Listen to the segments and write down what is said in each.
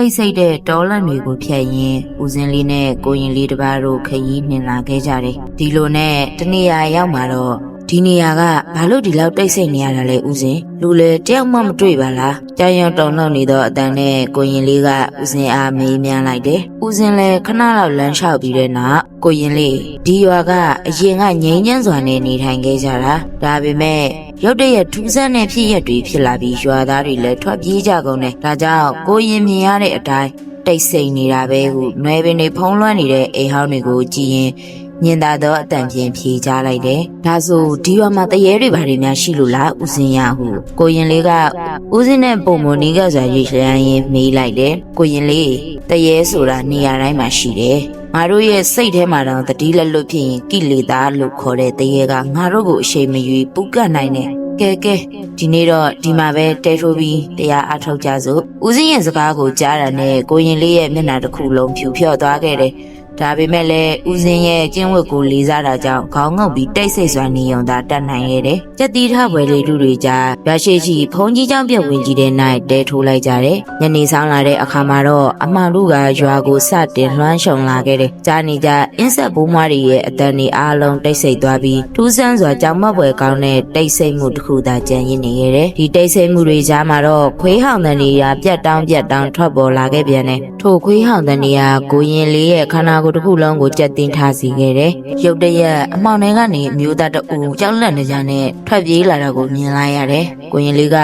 တိတ်ဆိတ်တဲ့တောလန့်တွေကိုဖြတ်ရင်းဦးစင်းလေးနဲ့ကိုရင်လေးတစ်ပါးတို့ခရီးနှင်လာခဲ့ကြတယ်ဒီလိုနဲ့တနေရာရောက်မှာတော့ ဒီနေရာကဘာလို့ဒီလောက်တိတ်ဆိတ်နေရတာလဲဦးစင်းလူလေတယောက်မှမတွေ့ပါလားကြောင်ရောင်တုံလောက်နေတော့အတန်နဲ့ကိုရင်လေးကဦးစင်းအားမေးမြန်းလိုက်တယ်ဦးစင်းလည်းခဏလောက်လမ်းလျှောက်ပြီးတဲ့နောက်ကိုရင်လေးဒီရွာကအရင်ကငိမ့်ချမ်းစွာနဲ့နေထိုင်ခဲ့ကြတာဒါပေမဲ့ရုတ်တရက်ထူးဆန်းတဲ့ဖြစ်ရက်တွေဖြစ်လာပြီးရွာသားတွေလည်းထွက်ပြေးကြကုန်တယ်ဒါကြောင့်ကိုရင်မြင်ရတဲ့အတိုင်းတိတ်ဆိတ်နေတာပဲဟုနွယ်ပင်တွေဖုံးလွှမ်းနေတဲ့အိမ်ဟောင်းတွေကိုကြည့်ရင် ညင်သာတော့အတန်ပြင်းဖြေချလိုက်တယ်။ဒါဆိုဒီရွာမှာတရေတွေဘာတွေများရှိလို့လားဦးစင်းရဟုကိုရင်လေးကဦးစင်းနဲ့ပုံမနီးကစွာရွှေလျန်းရင်မေးလိုက်တယ်။ကိုရင်လေးတရေဆိုတာနေရာတိုင်းမှာရှိတယ်။ငါတို့ရဲ့စိတ်ထဲမှာတော့တတိလက်လွတ်ဖြစ်ရင်ကိလေသာလို့ခေါ်တဲ့တရေကငါတို့ကိုအရှိန်မရွေပူကတ်နိုင်တယ်။ကဲကဲဒီနေ့တော့ဒီမှာပဲတဲထိုးပြီးတရားအထောက်ကြစို့ဦးစင်းရဲ့စကားကိုကြားရတဲ့ကိုရင်လေးရဲ့မျက်နှာတစ်ခုလုံးဖြူဖြော့သွားခဲ့တယ် ဒါပေမဲ့လည်းဦးစင်းရဲ့ကျင့်ဝတ်ကိုလေးစားတာကြောင့်ခေါင်းငုပ်ပြီးတိတ်ဆိတ်စွာနေုံသာတတ်နိုင်ခဲ့တယ်။ကြက်တီးထပွဲလေးတို့တွေကြားရရှိရှိဖုန်ကြီးကျောင်းပြက်ဝင်ကြီးတဲ့နိုင်တဲထိုးလိုက်ကြတယ်။ညနေဆောင်လာတဲ့အခါမှာတော့အမှန်တို့ကရွာကိုစတင်လွှမ်းရှုံလာခဲ့တယ်။ကြားနေကြအင်းဆက်ဘိုးမတွေရဲ့အတန်တွေအားလုံးတိတ်ဆိတ်သွားပြီးထူးဆန်းစွာကြောင်မက်ပွဲကောင်းတဲ့တိတ်ဆိတ်မှုတစ်ခုသာကျန်ရစ်နေခဲ့တယ်။ဒီတိတ်ဆိတ်မှုတွေကြားမှာတော့ခွေးဟောင်တန်တွေကပြတ်တောင်းပြတ်တောင်းထွက်ပေါ်လာခဲ့ပြန်တယ်။ထိုခွေးဟောင်တန်တွေကကိုရင်လေးရဲ့ခန္ဓာကိုယ်တစ်ခုလုံးကိုကြက်တင်ထားစီခဲ့တယ်။ရုတ်တရက်အမောင်ထဲကနေအမျိုးသားတအူကြောက်လန့်နေကြနဲ့ထွက်ပြေးလာတာကိုမြင်လိုက်ရတယ်။ကိုရင်လေးက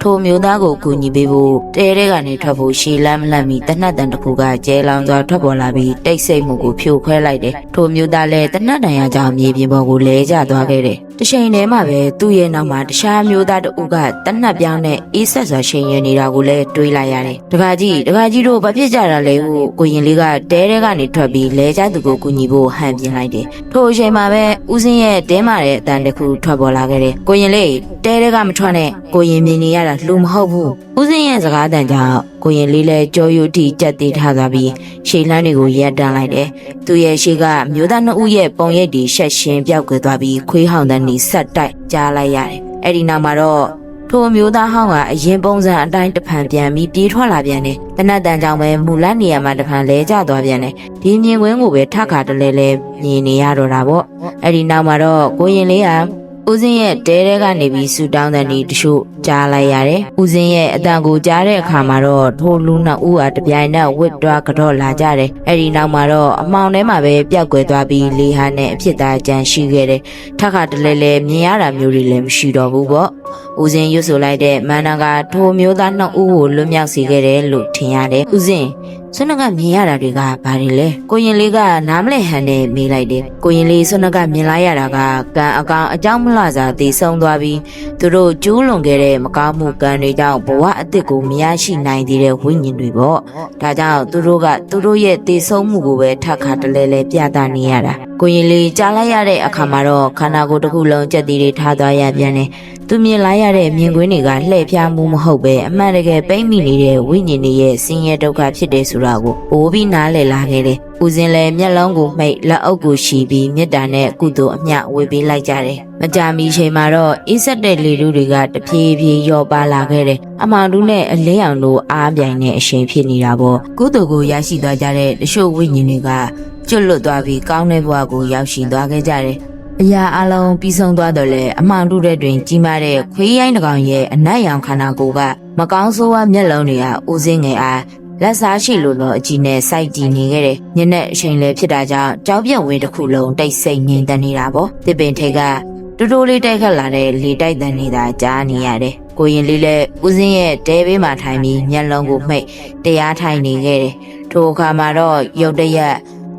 ထိုမျိုးသားကိုကူညီပေးဖို့တဲတဲကနေထွက်ဖို့ရှည်လမ်းမလန့်မီတနတ်တန်တစ်ခုကကျဲလောင်စွာထွက်ပေါ်လာပြီးတိတ်ဆိတ်မှုကိုဖြိုခွဲလိုက်တယ်။ထိုမျိုးသားလည်းတနတ်တန်ရကြောင်မြေပြင်ပေါ်ကိုလဲကျသွားခဲ့တယ်။ တချိန်တည်းမှာပဲသူ့ရဲ့နောက်မှာတခြားမျိုးသားတအူကတနတ်ပြောင်းနဲ့အေးဆက်စွာရှင်ရနေတာကိုလည်းတွေးလိုက်ရတယ်။တခါကြီးတခါကြီးတို့ဘာဖြစ်ကြတာလဲဟုကိုရင်လေးကတဲတဲကနေထွက်ပြီးလဲကျသူကိုကူညီဖို့ဟန်ပြင်းလိုက်တယ်။ထိုအချိန်မှာပဲဦးစင်းရဲ့တင်းမာတဲ့အတန်တစ်ခုထွက်ပေါ်လာခဲ့တယ်။ကိုရင်လေးတဲတဲကမထွက်နဲ့ကိုရင်မြင်နေရတာလူမဟုတ်ဘူး။ဦးစင်းရဲ့စကားတန်ကြောင့် ကိုရင်လေးလည်းကြောယူတီကြက်သေးထားသွားပြီးရှေလန်းတွေကိုရက်တန်းလိုက်တယ်။သူရဲ့ရှေကမျိုးသားနှစ်ဦးရဲ့ပုံရိပ်တွေရှက်ရှင်းပြောက်ကွယ်သွားပြီးခွေးဟောင်တန်းနီဆက်တိုက်ကြားလိုက်ရတယ်။အဲ့ဒီနောက်မှာတော့ထိုမျိုးသားဟောင်းကအရင်ပုံစံအတိုင်းတဖန်ပြန်ပြီးပြေးထွက်လာပြန်တယ်။တနတ်တန်ကြောင့်ပဲမူလနေရာမှာတဖန်လဲကျသွားပြန်တယ်။ဒီမြင်ကွင်းကိုပဲထခါတလဲလဲမြင်နေရတော့တာပေါ့။အဲ့ဒီနောက်မှာတော့ကိုရင်လေးကဦးစင်းရဲ့တဲတဲကနေပြီးဆူတောင်းတဲ့ဒီတချို့ ကြားလိုက်ရတယ်။ဦးစင်းရဲ့အတန်ကိုကြားတဲ့အခါမှာတော့ထိုလူနှစ်ဦးဟာတပြိုင်နက်ဝစ်တွားကြော့လာကြတယ်။အဲ့ဒီနောက်မှာတော့အမောင်ထဲမှာပဲပျောက်ကွယ်သွားပြီးလေဟာနဲ့အဖြစ်သားကြံရှိခဲ့တယ်။ထခါတလဲလဲမြင်ရတာမျိုးတွေလည်းမရှိတော့ဘူးပေါ့။ဦးစင်းရွတ်ဆိုလိုက်တဲ့မန္တကထိုမျိုးသားနှစ်ဦးကိုလွတ်မြောက်စေခဲ့တယ်လို့ထင်ရတယ်။ဦးစင်းဆွနကမြင်ရတာတွေကဘာတွေလဲကိုရင်လေးကနားမလဲဟန်နဲ့မေးလိုက်တယ်ကိုရင်လေးဆွနကမြင်လိုက်ရတာကကံအကောင်အကြောင်းမလှစာတည်ဆုံသွားပြီးသူတို့ကျူးလွန်ခဲ့တဲ့မကောင်းမှုကံတွေကြောင့်ဘဝအသစ်ကိုမရရှိနိုင်သေးတဲ့ဝိညာဉ်တွေပေါ့ဒါကြောင့်သူတို့ကသူတို့ရဲ့တည်ဆုံမှုကိုပဲထပ်ခါတလဲလဲပြသနေရတာ ကိုရင်လေးကြားလိုက်ရတဲ့အခါမှာတော့ခန္ဓာကိုယ်တစ်ခုလုံးကြက်တီတွေထားသွားရပြန်တယ်သူမြင်လိုက်ရတဲ့မြင်ကွင်းတွေကလှည့်ဖျားမှုမဟုတ်ပဲအမှန်တကယ်ပိတ်မိနေတဲ့ဝိညာဉ်တွေရဲ့ဆင်းရဲဒုက္ခဖြစ်တယ်ဆိုတာကိုပိုးပြီးနားလည်လာခဲ့တယ်။ဦးစင်လည်းမျက်လုံးကိုမှိတ်လက်အုပ်ကိုရှီပြီးမေတ္တာနဲ့ကုသိုလ်အမျှဝေပေးလိုက်ကြတယ်။မကြာမီချိန်မှာတော့အေးဆက်တဲ့လေလူတွေကတဖြည်းဖြည်းရော့ပါလာခဲ့တယ်။အမောင်လူနဲ့အလဲအောင်တို့အားပြိုင်တဲ့အရှင်ဖြစ်နေတာပေါ့။ကုသိုလ်ကိုရရှိသွားကြတဲ့တချို့ဝိညာဉ်တွေက ကျွတ်လွတ်သွားပြီးကောင်းတဲ့ဘဝကိုရောက်ရှိသွားခဲ့ကြတယ်။အရာအလုံးပြီးဆုံးသွားတော့လေအမှန်တူတဲ့တွင် ကြီးမားတဲ့ခွေးရိုင်းတစ်ကောင်ရဲ့အနက်ရောင်ခန္ဓာကိုယ်ကမကောင်းဆိုးဝါးမျက်လုံးတွေကဦးစင်းငယ်အားလက်စားရှိလို့တော့အကြည့်နဲ့စိုက်ကြည့်နေခဲ့တယ်။ညနေအချိန်လည်းဖြစ်တာကြောင့်ကြောက်ပြက်ဝင်းတစ်ခုလုံးတိတ်ဆိတ်ငြိမ်သက်နေတာပေါ့။တစ်ပင်ထိတ်ကတူတူလေးတိုက်ခတ်လာတဲ့လေတိုက်တန်နေတာကြားနေရတယ်။ကိုရင်လေးလည်းဦးစင်းရဲ့တဲဘေးမှာထိုင်ပြီးမျက်လုံးကိုမှိတ်တရားထိုင်နေခဲ့တယ်။ထိုအခါမှာတော့ရုတ်တရက်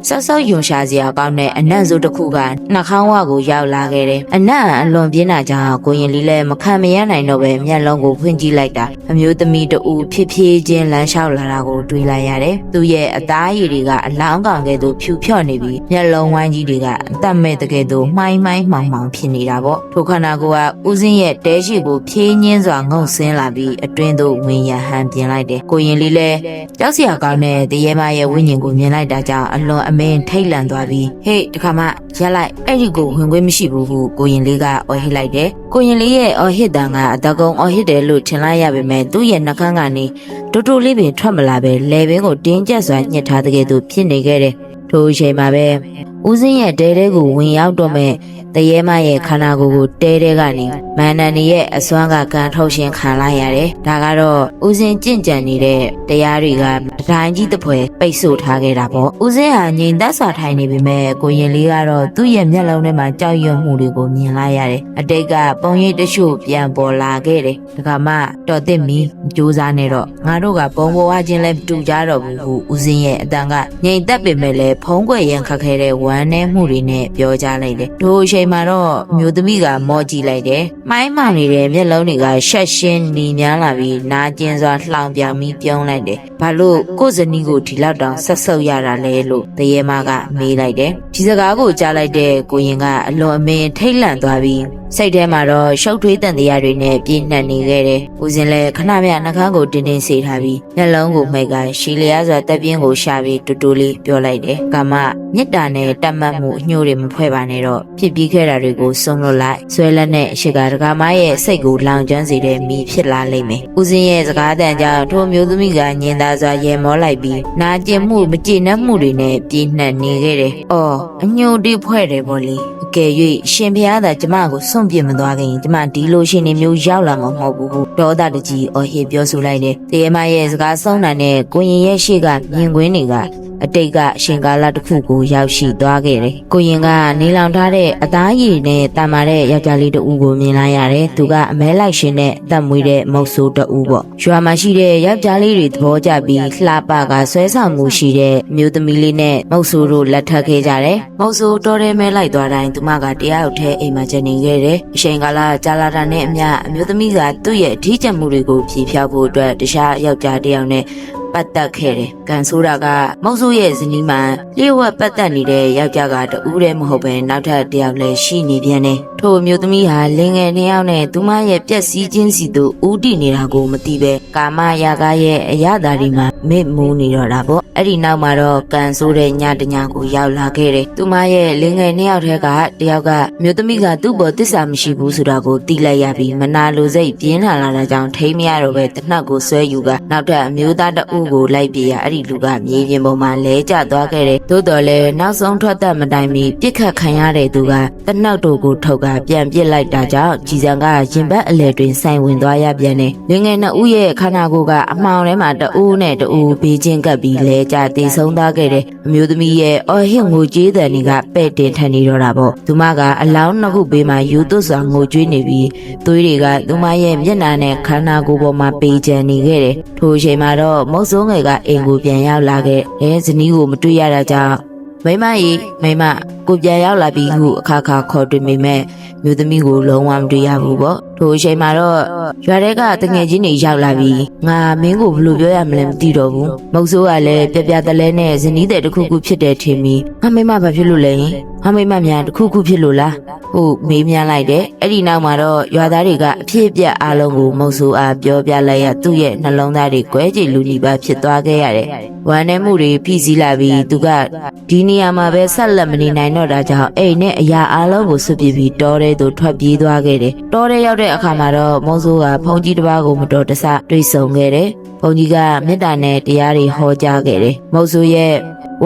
ဆော့ဆော့ယွန်ရှာစရာကောင်းတဲ့အနံ့စိုးတစ်ခုကနှာခေါင်းဝကိုရောက်လာခဲ့တယ်။အနံ့အလွန်ပြင်းတာကြောင့်ကိုရင်လေးလည်းမခံမရနိုင်တော့ပဲမျက်လုံးကိုဖွင့်ကြည့်လိုက်တာအမျိုးသမီးတဦးဖြစ်ဖြစ်ချင်းလမ်းလျှောက်လာတာကိုတွေးလိုက်ရတယ်။သူ့ရဲ့အသားရည်တွေကအလောင်းကောင်ကဲ့သို့ဖြူဖြော့နေပြီးမျက်လုံးဝိုင်းကြီးတွေကအသက်မဲ့တကယ်သို့မှိုင်းမှိုင်းမှောင်မှောင်ဖြစ်နေတာပေါ့။ထိုခန္ဓာကိုယ်ကဦးစင်းရဲ့တဲရှိကိုဖြည်းညင်းစွာငုံဆင်းလာပြီးအတွင်းသို့ဝင်ရဟန်ပြင်လိုက်တယ်။ကိုရင်လေးလည်းကြောက်စရာကောင်းတဲ့တရေမရဲ့ဝိညာဉ်ကိုမြင်လိုက်တာကြောင့်အလွန်အမင်းထိတ်လန့်သွားပြီးဟေ့တခါမှရက်လိုက်အဲ့ဒီကိုဝင်ခွင့်မရှိဘူးဟုကိုရင်လေးကအော်ဟစ်လိုက်တယ်ကိုရင်လေးရဲ့အော်ဟစ်တန်ကအတကုံအော်ဟစ်တယ်လို့ထင်လိုက်ရပေမဲ့သူ့ရဲ့နှာခမ်းကနေတတိုးတိုးလေးပင်ထွက်မလာပဲလေပင်ကိုတင်းကျပ်စွာညှစ်ထားတဲ့ကဲ့သို့ဖြစ်နေခဲ့တယ်ထိုအချိန်မှာပဲ ဦးစင်းရဲ့တဲတဲကိုဝင်ရောက်တော့မဲ့တရေမရဲ့ခန္ဓာကိုယ်ကိုတဲတဲကနေမန္တန်နီရဲ့အစွမ်းကကန်ထုတ်ရှင်ခံလိုက်ရတယ်ဒါကတော့ဦးစင်းကြင့်ကြံနေတဲ့တရားတွေကတတိုင်းကြီးတစ်ဖွဲပိတ်ဆို့ထားခဲ့တာပေါ့ဦးစင်းဟာငြိမ်သက်စွာထိုင်နေပေမဲ့ကိုရင်လေးကတော့သူ့ရဲ့မျက်လုံးထဲမှာကြောက်ရွံ့မှုတွေကိုမြင်လိုက်ရတယ်အတိတ်ကပုံရိပ်တချို့ပြန်ပေါ်လာခဲ့တယ်ဒါကမှတော်သင့်မီစူးစမ်းနေတော့ငါတို့ကပုံပေါ်ဝချင်းလဲတူကြတော့ဘူးဟုဦးစင်းရဲ့အတန်ကငြိမ်သက်ပေမဲ့လည်းဖုံးကွယ်ရန်ခတ်ခဲတဲ့ဝမ်းနည်းမှုတွေနဲ့ပြောကြလိုက်တယ်ဒို့အချိန်မှာတော့မျိုးသမီးကမော့ကြည့်လိုက်တယ်မိုင်းမောင်နေတဲ့မျက်လုံးတွေကရှက်ရှင်းနီမြန်းလာပြီးနာကျင်စွာလှောင်ပြောင်ပြီးပြုံးလိုက်တယ်ဘာလို့ကိုယ့်ဇနီးကိုဒီလောက်တောင်ဆက်ဆုပ်ရတာလဲလို့တရေမကမေးလိုက်တယ်ဒီစကားကိုကြားလိုက်တဲ့ကိုရင်ကအလွန်အမင်းထိတ်လန့်သွားပြီးစိတ်ထဲမှာတော့ရှုပ်ထွေးတန်တရားတွေနဲ့ပြည့်နှက်နေခဲ့တယ်။ဦးစင်လည်းခဏမြနှကန်းကိုတင်းတင်းစေးထားပြီးမျက်လုံးကိုမှိတ်ကရှီလျားစွာတက်ပြင်းကိုရှာပြီးတူတူလေးပြောလိုက်တယ်။ကာမမေတ္တာနဲ့တတ်မှတ်မှုအညှို့တွေမဖွဲ့ပါနဲ့တော့ဖြစ်ပြီးခဲ့တာတွေကိုဆုံးလွတ်လိုက်။ဆွဲလက်နဲ့အရှိကဒကာမရဲ့စိတ်ကိုလောင်ကျွမ်းစေတဲ့မိဖြစ်လာလိမ့်မယ်။ဦးစင်ရဲ့စကားတန်ကြောင့်ထိုမျိုးသမီးကညင်သာစွာရေမောလိုက်ပြီးနာကျင်မှုမကျေနပ်မှုတွေနဲ့ပြည့်နှက်နေခဲ့တယ်။အော်အညှို့တိဖွဲ့တယ်ပေါ့လေ။အကယ်၍ရှင်ဖျားသာကျမကိုစွန့်ပြစ်မသွားခင်ကျမဒီလိုရှင်နေမျိုးရောက်လာမှာမဟုတ်ဘူးဟုဒေါသတကြီးအော်ဟစ်ပြောဆိုလိုက်တယ်။တရေမရဲ့စကားဆုံးတာနဲ့ကိုရင်ရဲ့ရှေ့ကမြင်ကွင်းတွေကအတိတ်ကအရှင်ကာလတစ်ခုကိုရောက်ရှိသွားခဲ့တယ်။ကိုရင်ကနေလောင်ထားတဲ့အသားရည်နဲ့တန်မာတဲ့ယောက်ျားလေးတဦးကိုမြင်လိုက်ရတယ်။သူကအမဲလိုက်ရှင်နဲ့တတ်မွေးတဲ့မုတ်ဆိုးတဦးပေါ့။ရွာမှာရှိတဲ့ယောက်ျားလေးတွေသဘောကျပြီးလှပကဆွဲဆောင်မှုရှိတဲ့မျိုးသမီးလေးနဲ့မုတ်ဆိုးတို့လက်ထပ်ခဲ့ကြတယ်။မုတ်ဆိုးတော်ရဲမဲလိုက်သွားတိုင်းသူမကတရားရောက်ထဲအိမ်မှာကျနေခဲ့တယ်။အရှင်ကာလကြာလာတာနဲ့အမျှအမျိုးသမီးကသူ့ရဲ့အထီးကျန်မှုတွေကိုဖြေဖျောက်ဖို့အတွက်တခြားယောက်ျားတစ်ယောက်နဲ့ ပတ်သက်ခဲ့တယ်။ကန်ဆိုးတာကမုတ်ဆိုးရဲ့ဇနီးမှလျှို့ဝှက်ပတ်သက်နေတဲ့ယောက်ျားကတူးတည်းမဟုတ်ပဲနောက်ထပ်တစ်ယောက်လည်းရှိနေပြန်တယ်။ထို့အမျိုးသမီးဟာလင်ငယ်နှစ်ယောက်နဲ့သူမရဲ့ပြက်စီးခြင်းစီသို့ဥတီနေတာကိုမသိပဲကာမရာဂရဲ့အရသာဒီမှာမေ့မူးနေတော့တာပေါ့။အဲ့ဒီနောက်မှာတော့ကန်ဆိုးတဲ့ညတညကိုရောက်လာခဲ့တယ်။သူမရဲ့လင်ငယ်နှစ်ယောက်ထဲကတစ်ယောက်ကမျိုးသမီးကသူ့ပေါ်တစ္ဆာမရှိဘူးဆိုတာကိုသိလိုက်ရပြီးမနာလိုစိတ်ပြင်းထန်လာတာကြောင့်ထိမရတော့ပဲတနတ်ကိုဆွဲယူကနောက်ထပ်အမျိုးသားတအုပ်ကိုလိုက်ပြေးရအဲ့ဒီလူကမြေပြင်ပေါ်မှာလဲကျသွားခဲ့တယ်။သို့တော်လည်းနောက်ဆုံးထွက်သက်မတိုင်မီပြစ်ခတ်ခံရတဲ့သူကတနတ်တို့ကိုထုတ်ကပြန်ပစ်လိုက်တာကြောင့်ကြည်စံကရင်ဘတ်အလဲတွင်ဆိုင်ဝင်သွားရပြန်တယ်။လင်ငယ်နှစ်ဦးရဲ့ခန္ဓာကိုယ်ကအမှောင်ထဲမှာတအူးနဲ့တအူးဘေးချင်းကပ်ပြီးလဲကျတည်ဆုံးသွားခဲ့တယ်။အမျိုးသမီးရဲ့အော်ဟစ်ငိုကြွေးတဲ့နေကပဲ့တင်ထန်နေတော့တာပေါ့။သူမကအလောင်းနှစ်ခုဘေးမှာယူသွတ်စွာငိုကြွေးနေပြီးသွေးတွေကသူမရဲ့မျက်နှာနဲ့ခန္ဓာကိုယ်ပေါ်မှာပေကျန်နေခဲ့တယ်။ထိုအချိန်မှာတော့မုတ်ဆိုးငယ်ကအိမ်ကိုပြန်ရောက်လာခဲ့။အဲဇနီးကိုမတွေ့ရတာကြောင့်မိမကြီးမိမကိုပြန်ရောက်လာပြီဟုအခါခါခေါ်တွေ့မိမဲ့မျိုးသမီးကိုလုံးဝမတွေ့ရဘူးပေါ့ထိုအချိန်မှာတော့ရွာထဲကတငယ်ချင်းတွေရောက်လာပြီးငါမင်းကိုဘယ်လိုပြောရမလဲမသိတော့ဘူးမုတ်ဆိုးကလည်းပြပြတလဲနဲ့ဇနီးတဲ့တစ်ခုခုဖြစ်တယ်ထင်ပြီးငါမိမဘာဖြစ်လို့လဲငါမိမများတစ်ခုခုဖြစ်လို့လားဟုတ်မေးမြန်းလိုက်တယ်အဲ့ဒီနောက်မှာတော့ရွာသားတွေကအဖြစ်အပျက်အားလုံးကိုမုတ်ဆိုးအားပြောပြလိုက်ရသူ့ရဲ့နှလုံးသားတွေကွဲကြည်လူညီပါဖြစ်သွားခဲ့ရတယ်ဝမ်းထဲမှုတွေဖိစီးလာပြီးသူကဒီနေရာမှာပဲဆက်လက်မနေနိုင်တော့တာကြောင့်အိမ်နဲ့အရာအားလုံးကိုစွပ်ပြပြီးတောထဲသို့ထွက်ပြေးသွားခဲ့တယ်တောထဲရောက်တဲ့အခါမှာတော့မုံဆိုးကဖုန်ကြီးတစ်ပါးကိုမတော်တဆတွေ့ဆုံခဲ့တယ်ဖုန်ကြီးကမေတ္တာနဲ့တရားတွေဟောကြားခဲ့တယ်မုံဆိုးရဲ့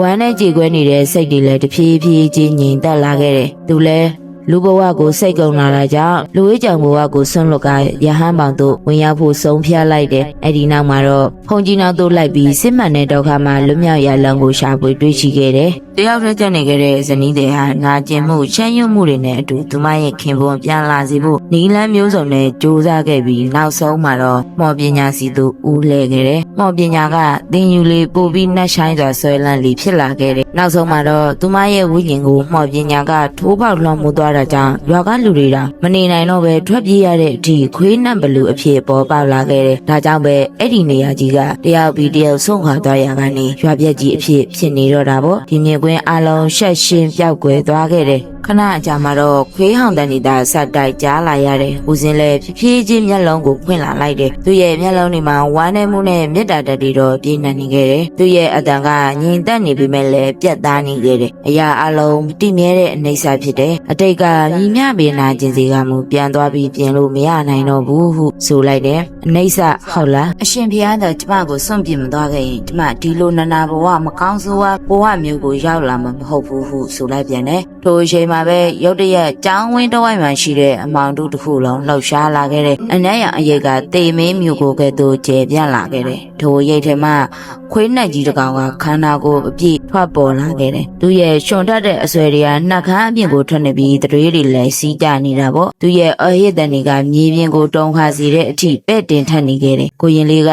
ဝမ်းနဲ့ကြေခွဲနေတဲ့စိတ်တွေလည်းတဖြည်းဖြည်းချင်းငြိမ်သက်လာခဲ့တယ်သူလည်း လူဘဝကိုစိတ်ကုံလာတာကြောင့်လူဝေးကြောင်ဘဝကိုဆွန့်လွတ်ကရဟန်းပေါင်တို့ဝင်ရောက်ဖို့ဆုံးဖြတ်လိုက်တယ်။အဲ့ဒီနောက်မှာတော့ဖုန်ကြီးနောက်တို့လိုက်ပြီးစစ်မှန်တဲ့ဒုက္ခမှာလွတ်မြောက်ရလမ်းကိုရှာဖွေတွေ့ရှိခဲ့တယ်။တယောက်တည်းကျန်နေခဲ့တဲ့ဇနီးတဲ့ဟာနာကျင်မှုချမ်းရွတ်မှုတွေနဲ့အတူသူမရဲ့ခင်ပွန်းပြန်လာစီဖို့နီလန်းမျိုးစုံနဲ့ကြိုးစားခဲ့ပြီးနောက်ဆုံးမှာတော့မော်ပညာစီတို့ဦးလဲခဲ့တယ်။မော်ပညာကသင်ယူလေးပို့ပြီးနှက်ဆိုင်စွာဆွဲလန်းလီဖြစ်လာခဲ့တယ်။နောက်ဆုံးမှာတော့သူမရဲ့ဝိညာဉ်ကိုမော်ပညာကထိုးပေါက်လွှမ်းမိုးသွားတာကြောင့်ရွာကလူတွေတောင်မနေနိုင်တော့ပဲထွက်ပြေးရတဲ့အထိခွေးနံဘလူအဖြစ်ပေါ်ပေါက်လာခဲ့တယ်။ဒါကြောင့်ပဲအဲ့ဒီနေရာကြီးကတယောက်ပြီးတယောက်ဆုံးခွာသွားရကနေရွာပြက်ကြီးအဖြစ်ဖြစ်နေတော့တာပေါ့။ဒီမြင်ကွင်းအလုံးရှက်ရှင်းပြောက်ကွယ်သွားခဲ့တယ်။ ခဏအကြာမှာတော့ခွေးဟောင်တန်နေတာဆက်တိုက်ကြားလာရတယ်ဦးစင်းလည်းဖြည်းဖြည်းချင်းမျက်လုံးကိုဖွင့်လာလိုက်တယ်သူရဲ့မျက်လုံးတွေမှာဝမ်းနည်းမှုနဲ့မေတ္တာတက်တွေတော့ပြည့်နှံ့နေခဲ့တယ်သူရဲ့အတန်ကငြိမ်သက်နေပေမဲ့လည်းပြတ်သားနေခဲ့တယ်အရာအလုံးမတိမြဲတဲ့အနေအဆဖြစ်တယ်အတိတ်ကမြည်မြပင်နာခြင်းစီကမူပြန်သွားပြီးပြင်လို့မရနိုင်တော့ဘူးဟုဆိုလိုက်တယ်အနေဆဟုတ်လားအရှင်ဘုရားတော်ကျမကိုစွန့်ပြစ်မသွားခဲ့ရင်ကျမဒီလိုနနာဘဝမကောင်းဆိုးဝါးဘဝမျိုးကိုရောက်လာမှာမဟုတ်ဘူးဟုဆိုလိုက်ပြန်တယ်ထိုအချိန်မှာပဲရုတ်တရက်ကြောင်းဝင်းတစ်ဝိုက်မှာရှိတဲ့အမောင်တို့တစ်ခုလုံးလှောက်ရှားလာခဲ့တယ်အနက်ရံအရိတ်ကတေမင်းမျိုးကိုကဲ့သို့ကျဲပြန့်လာခဲ့တယ်ထိုအရိတ်ထဲမှာ ခွေးနှက်ကြီးတစ်ကောင်ကခန္ဓာကိုယ်အပြည့်ထွက်ပေါ်လာခဲ့တယ်သူရဲ့ရှင်တတ်တဲ့အဆွဲတွေကနှက်ခမ်းအပြင်ကိုထွက်နေပြီးတတွေးတွေလည်းစီးကြနေတာပေါ့သူရဲ့အဟိတန်တွေကမြေပြင်ကိုတုံခါစီတဲ့အထိပဲ့တင်ထက်နေခဲ့တယ်ကိုရင်လေးက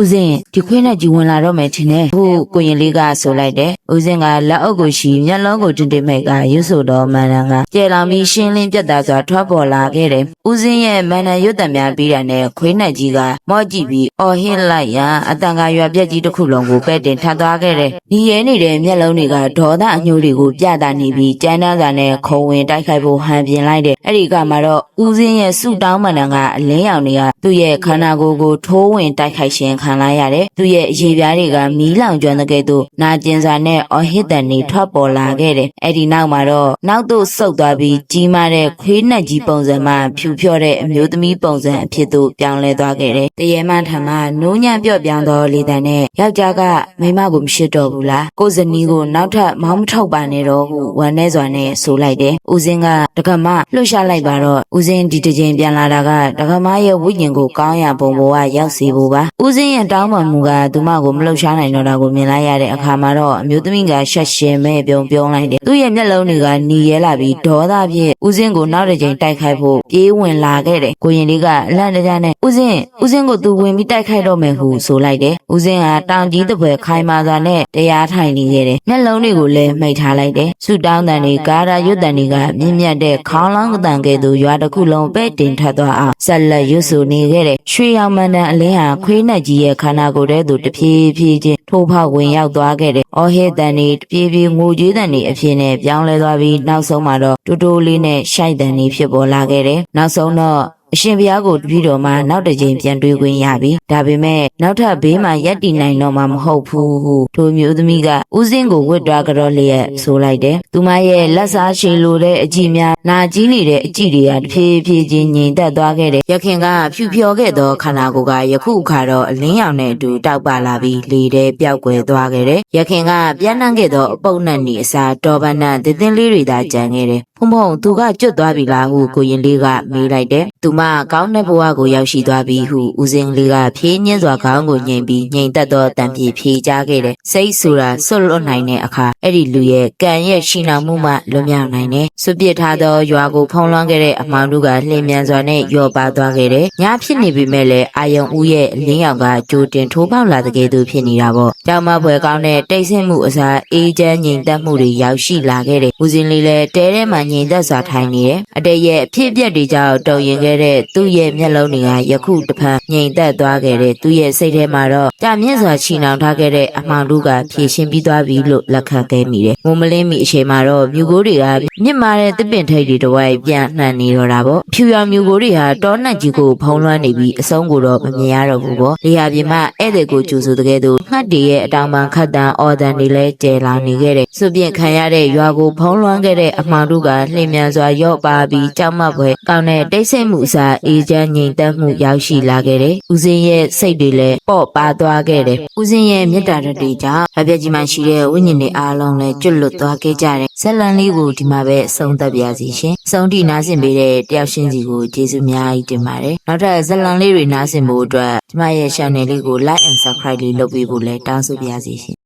ဦးစင်ဒီခွေးနှက်ကြီးဝင်လာတော့မယ်ထင်တယ်ဟုတ်ကိုရင်လေးကဆိုလိုက်တယ်ဦးစင်ကလက်အုပ်ကိုရှိမျက်လုံးကိုတင်တင်မိတ်ကရွတ်ဆိုတော့မန္တန်ကကျဲလောင်ပြီးရှင်းလင်းပြတ်သားစွာထွက်ပေါ်လာခဲ့တယ်ဦးစင်ရဲ့မန္တန်ရွတ်တံများပြီးတာနဲ့ခွေးနှက်ကြီးကမော့ကြည့်ပြီးအော်ဟစ်လိုက်ရာအတန်ကရွာပြက်ကြီးတစ်ခုလုံးကိုပဲ့တင်ထပ်သွားခဲ့တယ်ဒီရဲနေတဲ့မျက်လုံးတွေကဒေါသအညို့တွေကိုပြတာနေပြီးကျန်းတန်းစာနဲ့ခုံဝင်တိုက်ခိုက်ဖို့ဟန်ပြင်လိုက်တယ်အဲ့ဒီကမှတော့ဦးစင်းရဲ့ဆူတောင်းမန္တန်ကအလင်းရောင်တွေကသူ့ရဲ့ခန္ဓာကိုယ်ကိုထိုးဝင်တိုက်ခိုက်ရှင်ခံလိုက်ရတယ်သူ့ရဲ့အရေးပြားတွေကမီးလောင်ကျွမ်းတဲ့ကဲ့သို့နာကျင်စာနဲ့အော်ဟစ်တန်တွေထွက်ပေါ်လာခဲ့တယ်အဲ့ဒီနောက်မှာတော့နောက်သို့ဆုတ်သွားပြီးကြီးမားတဲ့ခွေးနှက်ကြီးပုံစံမှဖြူဖြော့တဲ့အမျိုးသမီးပုံစံအဖြစ်သို့ပြောင်းလဲသွားခဲ့တယ်တရေမထံမှနိုးညံ့ပြော့ပြောင်းသောလေတံနဲ့ယောက်ျားကမိန်းမကိုမရှိတော့ဘူးလားကိုယ်ဇနီးကိုနောက်ထပ်မောင်းမထုတ်ပါနဲ့တော့ဟုဝမ်းနေစွာနဲ့ဆိုလိုက်တယ်ဦးစင်းကတက္ကမလှုပ်ရှားလိုက်ပါတော့ဦးစင်းဒီတစ်ချိန်ပြန်လာတာကတက္ကမရဲ့ဝိညာဉ်ကိုကောင်းရပုံပေါ်ကရောက်စီဖို့ပါဦးစင်းရဲ့တောင်းပန်မှုကသူမကိုမလှုပ်ရှားနိုင်တော့တာကိုမြင်လိုက်ရတဲ့အခါမှာတော့အမျိုးသမီးကရှက်ရှင်မဲ့ပြုံပြုံးလိုက်တယ်သူ့ရဲ့မျက်လုံးတွေကหนีရဲလာပြီးဒေါသဖြင့်ဦးစင်းကိုနောက်တစ်ချိန်တိုက်ခိုက်ဖို့ပြေးဝင်လာခဲ့တယ်ကိုရင်လေးကအလန့်တကြားနဲ့ဦးစင်းဦးစင်းကိုသူဝင်ပြီးတိုက်ခိုက်တော့မယ်ဟုဆိုလိုက်တယ်ဦးစင်းကတောင်ကြီးတစ်ပွဲခိုင်မာစွာနဲ့တရားထိုင်နေခဲ့တယ်မျက်လုံးတွေကိုလည်းမှိတ်ထားလိုက်တယ်ဆူတောင်းတန်တွေကာရာရွတ်တန်တွေကမြင့်မြတ်တဲ့ခေါင်းလောင်းကတန်ကဲ့သို့ရွာတစ်ခုလုံးပဲ့တင်ထပ်သွားအောင်ဆက်လက်ရွတ်ဆိုနေခဲ့တယ်ရွှေရောင်မန်တန်အလင်းဟာခွေးနှက်ကြီးရဲ့ခန္ဓာကိုယ်ထဲသို့တဖြည်းဖြည်းချင်းထိုးဖောက်ဝင်ရောက်သွားခဲ့တယ်အော်ဟစ်တန်တွေတဖြည်းဖြည်းငိုကြွေးတန်တွေအဖြစ်နဲ့ပြောင်းလဲသွားပြီးနောက်ဆုံးမှာတော့တူတူလေးနဲ့ရှိုက်တန်တွေဖြစ်ပေါ်လာခဲ့တယ်နောက်ဆုံးတော့ အရှင်ဘုရားကိုတပည့်တော်မှနောက်တစ်ကြိမ်ပြန်တွေ့ခွင့်ရပြီဒါပေမဲ့နောက်ထပ်ဘေးမှာရက်တည်နိုင်တော့မှမဟုတ်ဘူးဟုထိုမျိုးသမီးကဦးစင်းကိုဝတ်သွားကြတော့လျက်ဆိုလိုက်တယ်သူမရဲ့လက်စားရှည်လိုတဲ့အကြည့်များနာကြီးနေတဲ့အကြည့်တွေကတဖြည်းဖြည်းချင်းငြိမ်သက်သွားခဲ့တယ်ရခင်ကဖြူဖြော်ခဲ့သောခန္ဓာကိုယ်ကယခုအခါတော့အလင်းရောင်နဲ့အတူတောက်ပလာပြီးလေထဲပျောက်ကွယ်သွားခဲ့တယ်ရခင်ကပြန်းနှံ့ခဲ့သောအပုပ်နတ်နီအစာတော်ပန်းနတ်တင်းတင်းလေးတွေသာကြံခဲ့တယ်ဖုံဖုံသူကကျွတ်သွားပြီလားဟုကိုရင်လေးကမေးလိုက်တယ်။သူမကောင်းတဲ့ဘဝကိုရောက်ရှိသွားပြီဟုဦးစင်းလေးကဖြည်းညင်းစွာခေါင်းကိုငိမ်ပြီးငိမ်သက်သောတံပြေဖြေချခဲ့တယ်။စိတ်ဆိုတာဆွတ်လွတ်နိုင်တဲ့အခါအဲ့ဒီလူရဲ့ကံရဲ့ရှိနှောင်မှုမှလွတ်မြောက်နိုင်တယ်။စွပစ်ထားသောရွာကိုဖုံးလွှမ်းခဲ့တဲ့အမောင်တို့ကလှည့်မြန်စွာနဲ့ယော်ပါသွားခဲ့တယ်။ညဖြစ်နေပြီမဲ့လည်းအာယုံဦးရဲ့အလင်းရောင်ကကြိုတင်ထိုးပေါက်လာတဲ့ကဲ့သို့ဖြစ်နေတာပေါ့။ကြောင်မပွဲကောင်းတဲ့တိတ်ဆိတ်မှုအစားအေးချမ်းငြိမ်သက်မှုတွေရောက်ရှိလာခဲ့တယ်။ဦးစင်းလေးလည်းတဲထဲမှာငြိမ်သက်စွာထိုင်နေတယ်။အတရဲ့အဖြစ်အပျက်တွေကြောင့်တုံရင်ခဲ့တဲ့သူ့ရဲ့မျက်လုံးတွေကယခုတစ်ဖန်ငြိမ်သက်သွားခဲ့တဲ့သူ့ရဲ့စိတ်ထဲမှာတော့ကြာမြင့်စွာချီနှောင်ထားခဲ့တဲ့အမှောင်တို့ကဖြည့်ရှင်းပြီးသွားပြီလို့လက်ခံခဲ့မိတယ်။ငုံမလင်းမီအချိန်မှာတော့မြူကိုတွေကမြင့်မာတဲ့သစ်ပင်ထိပ်တွေတစ်ဝိုက်ပြန်နှံ့နေတော့တာပေါ့။ဖြူရောင်မြူကိုတွေဟာတောနတ်ကြီးကိုဖုံးလွှမ်းနေပြီးအဆုံးကိုတော့မမြင်ရတော့ဘူးပေါ့။လေယာပြင်မှာဧည့်သည်ကိုကြိုဆိုတဲ့ကဲ့သို့ငှက်တွေရဲ့အတောင်ပံခတ်တန်အော်တန်တွေလည်းကျဲလာနေခဲ့တယ်။စွပြင့်ခံရတဲ့ရွာကိုဖုံးလွှမ်းခဲ့တဲ့အမှောင်တို့ကလှည့်မြန်စွာရော့ပါပြီးကြောက်မက်ဖွယ်ကောင်းတဲ့တိတ်ဆိတ်မှုအစားအေးချမ်းငြိမ်သက်မှုရောက်ရှိလာခဲ့တယ်။ဦးစင်းရဲ့စိတ်တွေလည်းပေါ့ပါသွားခဲ့တယ်။ဦးစင်းရဲ့မေတ္တာဓာတ်တွေကြောင့်ဗပြက်ကြီးမှရှိတဲ့ဝိညာဉ်တွေအားလုံးလည်းကျွတ်လွတ်သွားခဲ့ကြတယ်။ဇက်လန်လေးကိုဒီမှာပဲအဆုံးသတ်ပါစီရှင်။အဆုံးထိနားဆင်ပေးတဲ့တယောက်ချင်းစီကိုကျေးဇူးအများကြီးတင်ပါတယ်။နောက်ထပ်ဇက်လန်လေးတွေနားဆင်ဖို့အတွက်ဒီမရဲ့ channel လေးကို like and subscribe လေးလုပ်ပေးဖို့လည်းတောင်းဆိုပါစီရှင်